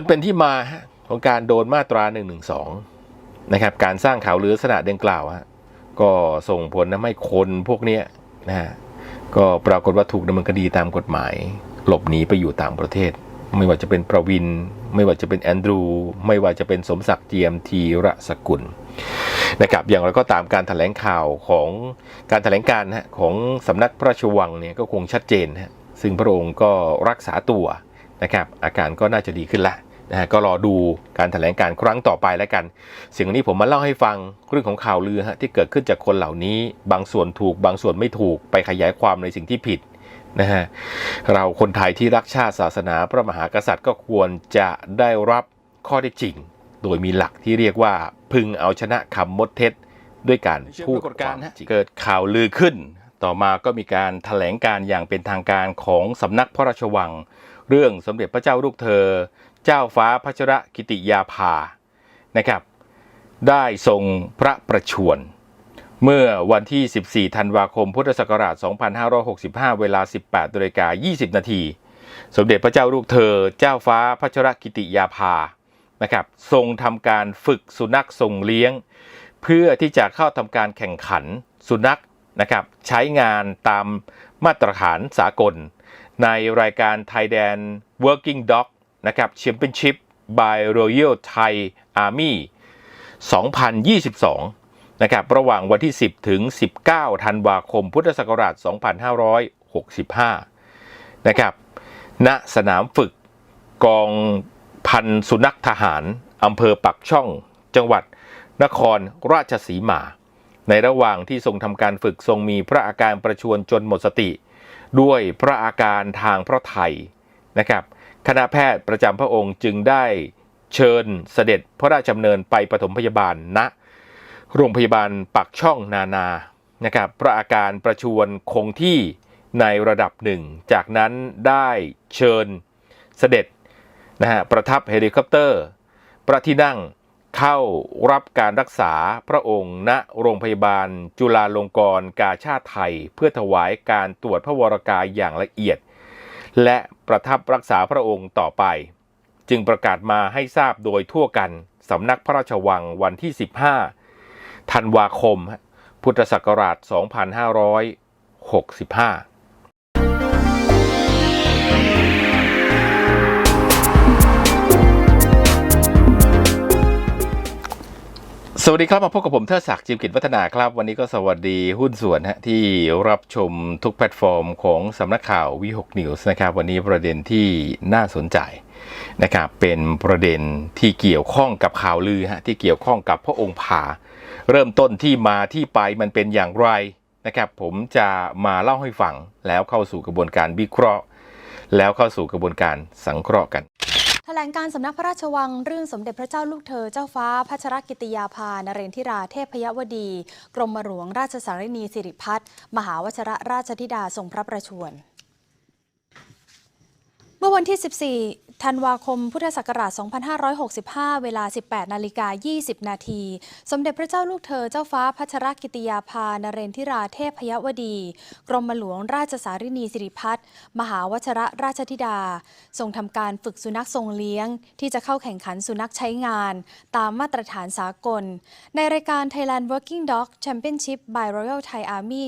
นเป็นที่มาของการโดนมาตรา1นึนะครับการสร้างข่าวลือลักษณะดังกล่าวฮะก็ส่งผลทำให้คนพวกนี้นะฮะก็ปรากฏว่าถูกดำเนินคดีตามกฎหมาย หลบหนีไปอยู่ต่างประเทศ ไม่ว่าจะเป็นประวิน ไม่ว่าจะเป็นแอนดรู ไม่ว่าจะเป็นสมศักดิ์เจียมทีระสกุลนะครับอย่างไรก็ตามการถแถลงข่าวของการถแถลงการณ์ฮะของสำนักพระราชวังเนี่ยก็คงชัดเจนฮะซึ่งพระองค์ก็รักษาตัวนะครับอาการก็น่าจะดีขึ้นละ นะฮะก็รอดูการถแถลงการครั้งต่อไปแล้วกัน สิ่งนี้ผมมาเล่าให้ฟังเรื่องของข่าวลือฮะที่เกิดขึ้นจากคนเหล่านี้ บางส่วนถูก บางส่วนไม่ถูกไปขยายความในสิ่งที่ผิดนะฮะเราคนไทยที่รักชาติศาสนาพระมหากษัตริย์ก็ควรจะได้รับข้อได้จริง โดยมีหลักที่เรียกว่าพึงเอาชนะคำมดเท็จด้วยการพูดความจริงเกิดข่าวลือขึ้น ต่อมาก็มีการถแถลงการอย่างเป็นทางการของสำนักพระราชวัง เรื่องสมเด็จพระเจ้าลูกเธอ เจ้าฟ้าพัชรกิติยาภานะครับ ได้ทรงพระประชวรเมื่อวันที่ 14 ธันวาคม พุทธศักราช 2565 เวลา 18นาฬิกา20 นาที สมเด็จพระเจ้าลูกเธอ เจ้าฟ้าพัชรกิติยาภา นะครับ ทรงทำการฝึกสุนัขทรงเลี้ยง เพื่อที่จะเข้าทำการแข่งขันสุนัขนะครับ ใช้งานตามมาตรฐานสากล ในรายการ Thailand Working Dog นะครับ Championship by Royal Thai Army 2022 นะครับ ระหว่างวันที่ 10 ถึง 19 ธันวาคม พุทธศักราช 2565 นะครับ ณ สนามฝึกกองพันสุนัขทหาร อำเภอปักช่อง จังหวัดนครราชสีมา ในระหว่างที่ทรงทำการฝึกทรงมีพระอาการประชวรจนหมดสติ ด้วยพระอาการทางพระไทยนะครับ คณะแพทย์ประจำพระองค์จึงได้เชิญเสด็จพระราชดำเนินไปปฐมพยาบาลณโรงพยาบาลปักช่องนานานะครับพระอาการประชวรคงที่ในระดับหนึ่ง จากนั้นได้เชิญเสด็จนะฮะประทับเฮลิคอปเตอร์ พระที่นั่งเข้ารับการรักษาพระองค์ณโรงพยาบาลจุฬาลงกรณ์กาชาติไทย เพื่อถวายการตรวจพระวรกายอย่างละเอียด และประทับรักษาพระองค์ต่อไป จึงประกาศมาให้ทราบโดยทั่วกันสำนักพระราชวังวันที่ 15 ธันวาคม พุทธศักราช 2565 สวัสดีครับมาพบกับผมเทิดศักดิ์จิมกิจวัฒนาครับ วันนี้ก็สวัสดีหุ้นส่วนฮะที่รับชมทุกแพลตฟอร์มของสำนักข่าววีหกนิวส์นะครับ วันนี้ประเด็นที่น่าสนใจนะครับเป็นประเด็นที่เกี่ยวข้องกับข่าวลือฮะที่เกี่ยวข้องกับพระองค์ผา เริ่มต้นที่มาที่ไปมันเป็นอย่างไรนะครับผมจะมาเล่าให้ฟังแล้วเข้าสู่กระบวนการวิเคราะห์ แล้วเข้าสู่กระบวนการสังเคราะห์กัน แถลงการสำนักพระราชวังเรื่องสมเด็จพระเจ้าลูกเธอเจ้าฟ้าพัชรกิติยาภานเรนทิราเทพยวดี กรมหลวงราชสารินีสิริพัฒน์มหาวชรราชธิดาทรงพระประชวรเมื่อวันที่ 14 ธันวาคม พุทธศักราช 2565 เวลา 18 นาฬิกา 20 นาที สมเด็จพระเจ้าลูกเธอเจ้าฟ้าพัชรกิติยาภานเรนทิราเทพพยวดี กรมหลวงราชสารินีสิริพัฒน์มหาวชรราชธิดา ทรงทำการฝึกสุนัขทรงเลี้ยง ที่จะเข้าแข่งขันสุนัขใช้งาน ตามมาตรฐานสากล ในรายการ Thailand Working Dog Championship by Royal Thai Army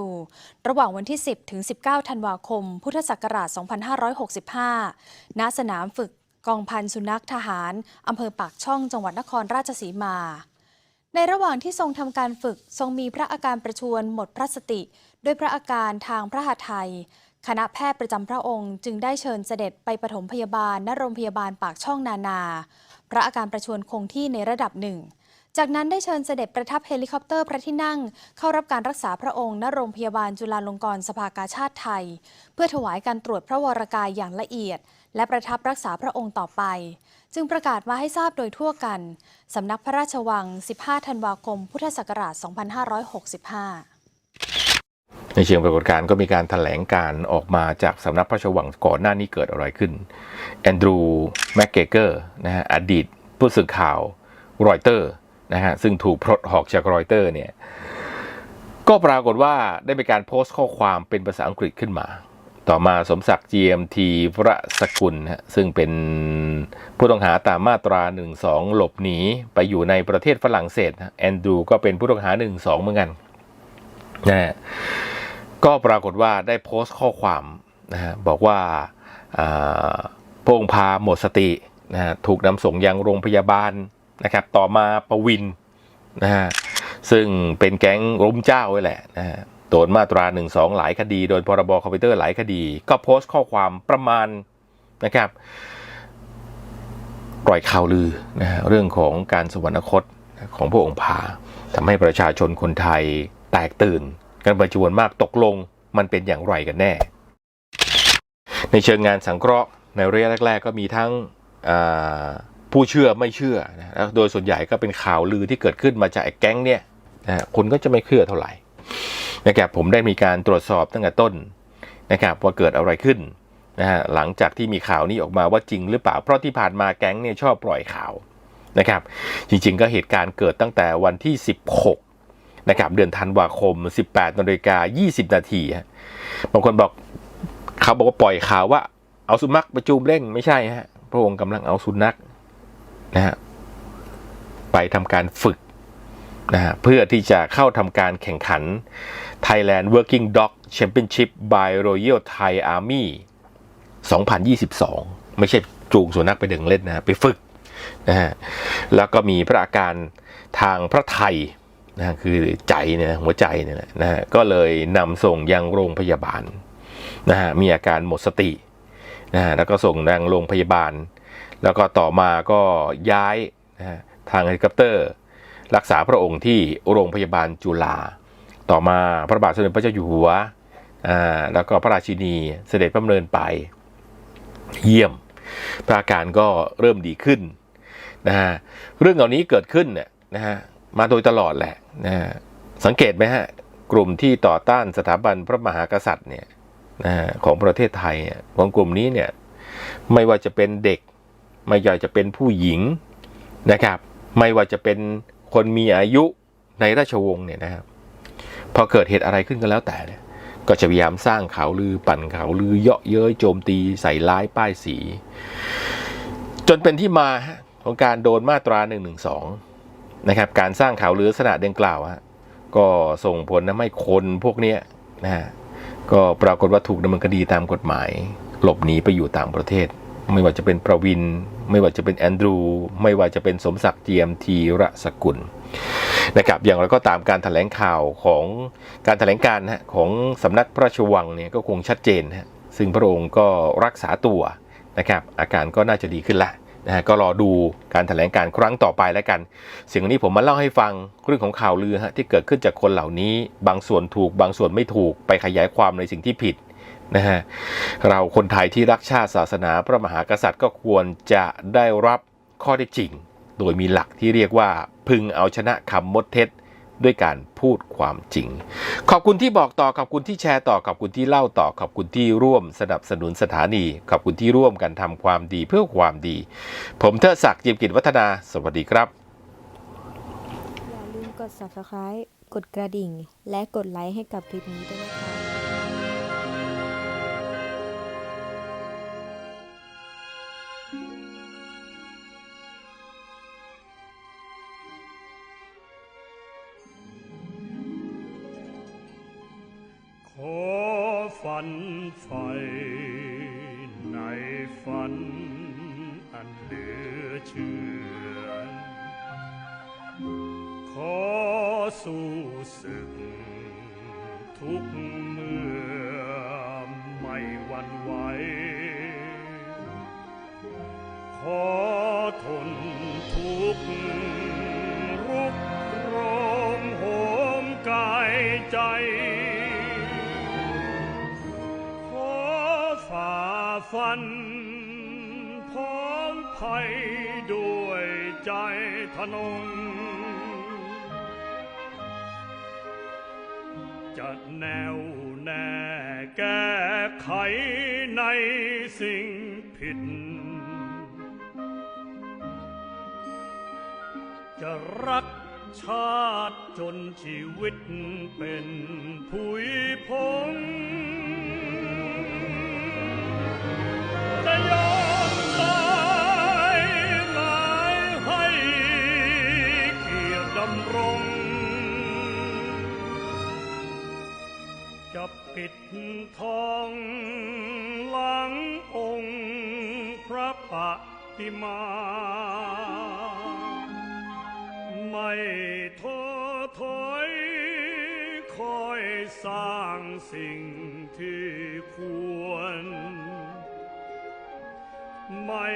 2022 ระหว่างวันที่ 10 ถึง 19 ธันวาคม พุทธศักราช 2565ณสนามฝึกกองพันสุนัขทหาร อำเภอปากช่องจังหวัดนครราชสีมา ในระหว่างที่ทรงทำการฝึกทรงมีพระอาการประชวรหมดพระสติ ด้วยพระอาการทางพระหัตถ์ไทยคณะแพทย์ประจำพระองค์จึงได้เชิญเสด็จไปปฐมพยาบาลณโรงพยาบาลปากช่องนานา พระอาการประชวรคงที่ในระดับหนึ่ง จากนั้นได้เชิญเสด็จประทับเฮลิคอปเตอร์พระที่นั่ง เข้ารับการรักษาพระองค์ณโรงพยาบาลจุฬาลงกรณ์สภากาชาติไทย เพื่อถวายการตรวจพระวรกายอย่างละเอียด และประทับรักษาพระองค์ต่อไป จึงประกาศมาให้ทราบโดยทั่วกัน สำนักพระราชวัง 15 ธันวาคม พุทธศักราช 2565ในเชิงปรากฏการณ์ก็มีการถแถลงการออกมาจากสำนักพระราชวังก่อนหน้านี้เกิดอะไรขึ้น แอนดรูแมกเกเกอร์นะฮะอดีตผู้สื่อข่าวรอยเตอร์นะฮะซึ่งถูกปลดออกจากรอยเตอร์เนี่ยก็ปรากฏว่าได้มีการโพสต์ข้อความเป็นภาษาอังกฤษขึ้นมา ต่อมาสมศักดิ์ GMT พระสกุลฮะซึ่งเป็นผู้ต้องหาตามมาตรา 12 หลบหนี ไปอยู่ในประเทศฝรั่งเศส แอนดูก็เป็นผู้ต้องหา 12 เหมือนกันนะฮะก็ปรากฏว่าได้โพสต์ข้อความนะฮะบอกว่าอ่าพงพาหมดสตินะฮะถูกนำส่งยังโรงพยาบาลนะครับ ต่อมาประวินนะฮะซึ่งเป็นแก๊งล้มเจ้าไว้แหละนะฮะ โดนมาตรา1 2หลายคดี โดนพรบคอมพิวเตอร์หลายคดี ก็โพสต์ข้อความประมาณนะครับปล่อยข่าวลือนะฮะเรื่องของการสวรรคตของพระองค์พาทำให้ประชาชนคนไทยแตกตื่น กันเป็นจำนวนมากตกลงมันเป็นอย่างไรกันแน่ ในเชิงงานสังเคราะห์ในระยะแรก ๆ ก็มีทั้งผู้เชื่อไม่เชื่อนะโดยส่วนใหญ่ก็เป็นข่าวลือที่เกิดขึ้นมาจากแก๊งเนี่ยนะคนก็จะไม่เชื่อเท่าไหร่ นะครับผมได้มีการตรวจสอบตั้งแต่ต้นนะครับว่าเกิดอะไรขึ้นนะฮะหลังจากที่มีข่าวนี้ออกมาว่าจริงหรือเปล่า เพราะที่ผ่านมาแก๊งเนี่ยชอบปล่อยข่าวนะครับจริงๆก็เหตุการณ์เกิดตั้งแต่วันที่ 16นะครับเดือนธันวาคม 18นาฬิกา20 นาทีฮะบางคนบอกเขาบอกว่าปล่อยข่าวว่าเอาสุนัขไปจูมเร่งไม่ใช่ฮะพระองค์กำลังเอาสุนัขนะฮะไปทำการฝึก นะฮะเพื่อที่จะเข้าทำการแข่งขัน Thailand Working Dog Championship by Royal Thai Army 2022 ไม่ใช่จูงสุนัขไปเดินเล่นนะไปฝึกนะฮะแล้วก็มีพระอาการทางพระไทยนะคือใจเนี่ยหัวใจเนี่ยแหละนะฮะก็เลยนำส่งยังโรงพยาบาลนะฮะมีอาการหมดสตินะฮะแล้วก็ส่งยังโรงพยาบาล แล้วก็ต่อมาก็ย้ายนะฮะทางเฮลิคอปเตอร์ รักษาพระองค์ที่โรงพยาบาลจุฬาต่อมาพระบาทสมเด็จพระเจ้าอยู่หัวอ่าแล้วก็พระราชินีเสด็จพระดำเนินไป เยี่ยมพระอาการก็เริ่มดีขึ้นนะฮะเรื่องเหล่านี้เกิดขึ้นเนี่ยนะฮะมาโดยตลอดแหละนะฮะสังเกตไหมฮะกลุ่มที่ต่อต้านสถาบันพระมหากษัตริย์เนี่ยนะฮะของประเทศไทยของกลุ่มนี้เนี่ยไม่ว่าจะเป็นเด็ก ไม่ว่าจะเป็นผู้หญิงนะครับ ไม่ว่าจะเป็น คนมีอายุในราชวงศ์เนี่ยนะครับพอเกิดเหตุอะไรขึ้นก็แล้วแต่เนี่ยก็จะพยายามสร้างข่าวลือปั่นข่าวลือเยาะเย้ยโจมตีใส่ร้ายป้ายสี จนเป็นที่มาของการโดนมาตรา1นึนะครับการสร้างข่าวลือลักษณะดังกล่าวฮะก็ส่งผลทำให้คนพวกเนี้ยนะฮะก็ปรากฏว่าถูกดำเนินคดีตามกฎหมาย หลบหนีไปอยู่ต่างประเทศ ไม่ว่าจะเป็นประวิน ไม่ว่าจะเป็นแอนดรู ไม่ว่าจะเป็นสมศักดิ์เจียมทีระสกุลนะครับอย่างไรก็ตามการถแถลงข่าวของการถแถลงการณ์ฮะของสำนักพระราชวังเนี่ยก็คงชัดเจนฮะซึ่งพระองค์ก็รักษาตัวนะครับอาการก็น่าจะดีขึ้นละนะฮะก็รอดูการถแถลงการครั้งต่อไปแล้วกัน สิ่งนี้ผมมาเล่าให้ฟังเรื่องของข่าวลือฮะที่เกิดขึ้นจากคนเหล่านี้ บางส่วนถูกบางส่วนไม่ถูกไปขยายความในสิ่งที่ผิด นะฮะเราคนไทยที่รักชาติศาสนาพระมหากษัตริย์ก็ควรจะได้รับข้อได้จริง โดยมีหลักที่เรียกว่าพึงเอาชนะคำมดเท็จด้วยการพูดความจริง ขอบคุณที่บอกต่อ ขอบคุณที่แชร์ต่อ ขอบคุณที่เล่าต่อ ขอบคุณที่ร่วมสนับสนุนสถานี ขอบคุณที่ร่วมกันทำความดีเพื่อความดี ผมเทิดศักดิ์จิมกิจวัฒนา สวัสดีครับ อย่าลืมกด subscribe กดกระดิ่ง และกดไลค์ให้กับคลิปนี้ด้วย ฝันอันเหลือเชื่อ ขอสู้ศึกทุกเมื่อไม่หวั่นไหว ขอทนทุกข์รุกรงโหมกายใจขอฝ่าฟัน องภัยด้วยใจทนง จะแนวแน่แก้ไขในสิ่งผิด จะรักชาติจนชีวิตเป็นผุยพง ทองหลังองค์พระปฏิมา ไม่ท้อถอยคอยสร้างสิ่งที่ควร ไม่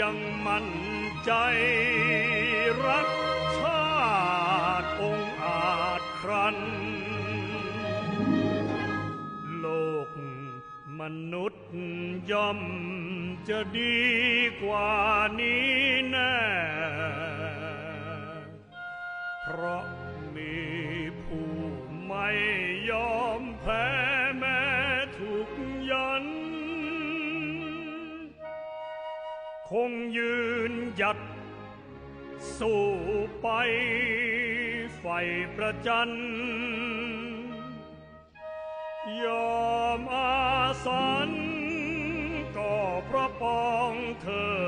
ยังมั่นใจรักชาติองอาจครัน โลกมนุษย์ย่อมจะดีกว่านี้แน่ เพราะมีผู้ไม่ ยืนหยัด สู้ไปไฟประจัน ยอมอาสันก็พระปองเธอ